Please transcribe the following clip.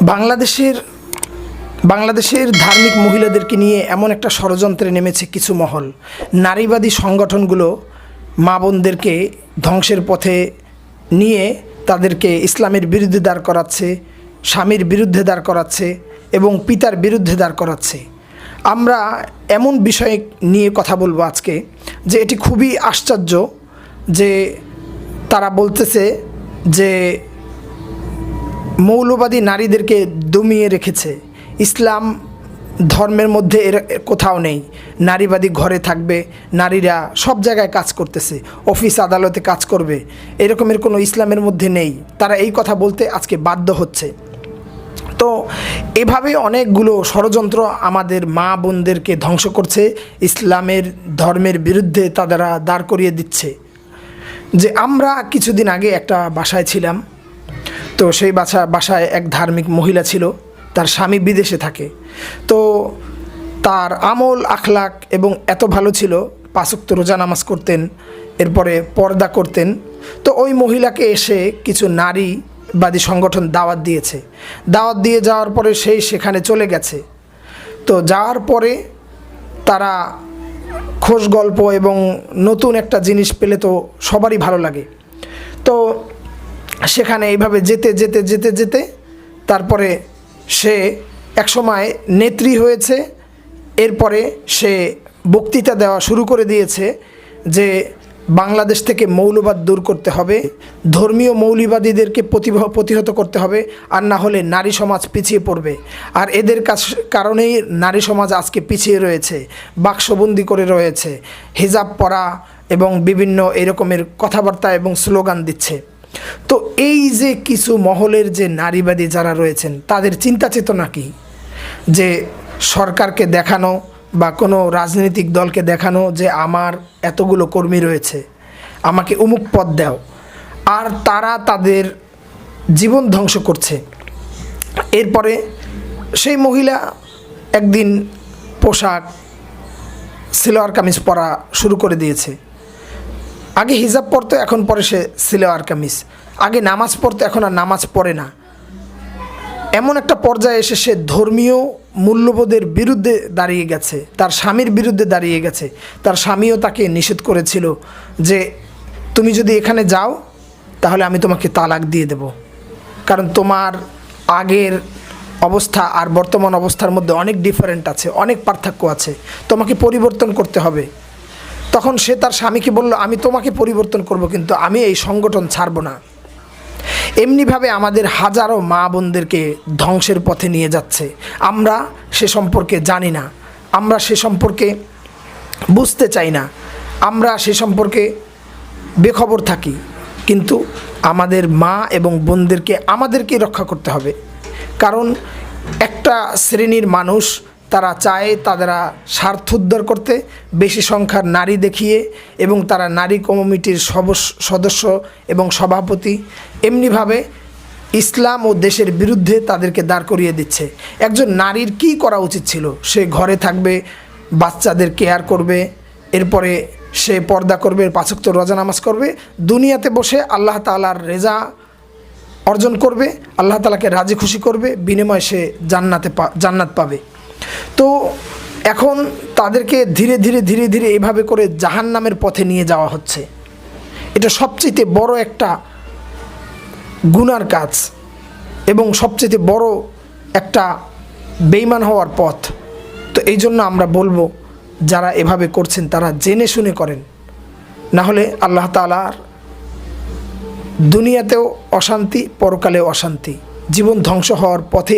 বাংলাদেশের বাংলাদেশের ধার্মিক মহিলাদেরকে নিয়ে এমন একটা ষড়যন্ত্রে নেমেছে কিছু মহল। নারীবাদী সংগঠনগুলো মা বোনদেরকে ধ্বংসের পথে নিয়ে তাদেরকে ইসলামের বিরুদ্ধে দাঁড় করাচ্ছে, স্বামীর বিরুদ্ধে দাঁড় করাচ্ছে এবং পিতার বিরুদ্ধে দাঁড় করাচ্ছে। আমরা এমন বিষয় নিয়ে কথা বলব আজকে যে এটি খুবই আশ্চর্য যে তারা বলতেছে যে মৌলবাদী নারীদেরকে দমিয়ে রেখেছে। ইসলাম ধর্মের মধ্যে এর কোথাও নেই। নারীবাদী ঘরে থাকবে, নারীরা সব জায়গায় কাজ করতেছে, অফিস আদালতে কাজ করবে, এরকমের কোনো ইসলামের মধ্যে নেই। তারা এই কথা বলতে আজকে বাধ্য হচ্ছে। তো এভাবে অনেকগুলো ষড়যন্ত্র আমাদের মা বোনদেরকে ধ্বংস করছে, ইসলামের ধর্মের বিরুদ্ধে তারা দাঁড় করিয়ে দিচ্ছে। যে আমরা কিছুদিন আগে একটা বাসায় ছিলাম তো সেই বাসা বাসায় এক ধার্মিক মহিলা ছিল, তার স্বামী বিদেশে থাকে। তো তার আমল, আখলাক এবং এত ভালো ছিল, পাঁচক্ত রোজা নামাজ করতেন, এরপরে পর্দা করতেন। তো ওই মহিলাকে এসে কিছু নারীবাদী সংগঠন দাওয়াত দিয়েছে। দাওয়াত দিয়ে যাওয়ার পরে সেই সেখানে চলে গেছে। তো যাওয়ার পরে তারা খোশ গল্প এবং নতুন একটা জিনিস পেলে তো সবারই ভালো লাগে। তো সেখানে এইভাবে যেতে যেতে যেতে যেতে তারপরে সে একসময় নেত্রী হয়েছে, এরপরে সে বক্তৃতা দেওয়া শুরু করে দিয়েছে যে বাংলাদেশ থেকে মৌলবাদ দূর করতে হবে, ধর্মীয় মৌলবাদীদেরকে প্রতিহত করতে হবে আর না হলে নারী সমাজ পিছিয়ে পড়বে। আর এদের কাছ, কারণেই নারী সমাজ আজকে পিছিয়ে রয়েছে, বাক্সবন্দি করে রয়েছে, হিজাব পরা এবং বিভিন্ন এরকমের কথাবার্তা এবং স্লোগান দিচ্ছে। তো এই যে কিছু মহলের যে নারীবাদী যারা রয়েছেন, তাদের চিন্তা চেতনা কি? যে সরকারকে দেখানো বা কোনো রাজনৈতিক দলকে দেখানো যে আমার এতগুলো কর্মী রয়েছে, আমাকে অমুক পদ দাও, আর তারা তাদের জীবন ধ্বংস করছে। এরপরে সেই মহিলা একদিন পোশাক, সিলোয়ার কামিজ পরা শুরু করে দিয়েছে। আগে হিজাব পড়তো, এখন পরে সে সিলোয়ার কামিজ। আগে নামাজ পড়তো, এখন আর নামাজ পড়ে না। এমন একটা পর্যায়ে এসে সে ধর্মীয় মূল্যবোধের বিরুদ্ধে দাঁড়িয়ে গেছে, তার স্বামীর বিরুদ্ধে দাঁড়িয়ে গেছে। তার স্বামীও তাকে নিষেধ করেছিল যে, তুমি যদি এখানে যাও, তাহলে আমি তোমাকে তালাক দিয়ে দেব। কারণ তোমার আগের অবস্থা আর বর্তমান অবস্থার মধ্যে অনেক ডিফারেন্ট আছে, অনেক পার্থক্য আছে। তোমাকে পরিবর্তন করতে হবে। তখন সে তার স্বামীকে বলল, আমি তোমাকে পরিবর্তন করব, কিন্তু আমি এই সংগঠন ছাড়ব না। এমনিভাবে আমাদের হাজারো মা বোনদেরকে ধ্বংসের পথে নিয়ে যাচ্ছে। আমরা সে সম্পর্কে জানি না। আমরা সে সম্পর্কে বুঝতে চাই না। আমরা সে সম্পর্কে বেখবর থাকি। কিন্তু আমাদের মা এবং বোনদেরকে আমাদেরকে রক্ষা করতে হবে। কারণ একটা শ্রেণির মানুষ তারা চায় তারা স্বার্থ উদ্ধার করতে, বেশি সংখ্যার নারী দেখিয়ে এবং তারা নারী কমিটির সদস্য এবং সভাপতি। এমনিভাবে ইসলাম ও দেশের বিরুদ্ধে তাদেরকে দাঁড় করিয়ে দিচ্ছে। একজন নারীর কি করা উচিত ছিল? সে ঘরে থাকবে, বাচ্চাদের কেয়ার করবে, এরপরে সে পর্দা করবে, পাঁচক্ত রোজা নামাজ করবে, দুনিয়াতে বসে আল্লাহ তালার রেজা অর্জন করবে, আল্লাহ তালাকে রাজি খুশি করবে, বিনিময়ে সে জান্নাতে জান্নাত পাবে। তো এখন তাদেরকে ধীরে ধীরে ধীরে ধীরে এভাবে করে জাহান নামের পথে নিয়ে যাওয়া হচ্ছে। এটা সবচেয়ে বড় একটা গুনার কাজ এবং সবচেয়ে বড় একটা বেইমান হওয়ার পথ। তো এই জন্য আমরা বলব, যারা এভাবে করছেন তারা জেনে শুনে করেন। না হলে আল্লাহ তালার দুনিয়াতেও অশান্তি, পরকালেও অশান্তি। জীবন ধ্বংস হওয়ার পথে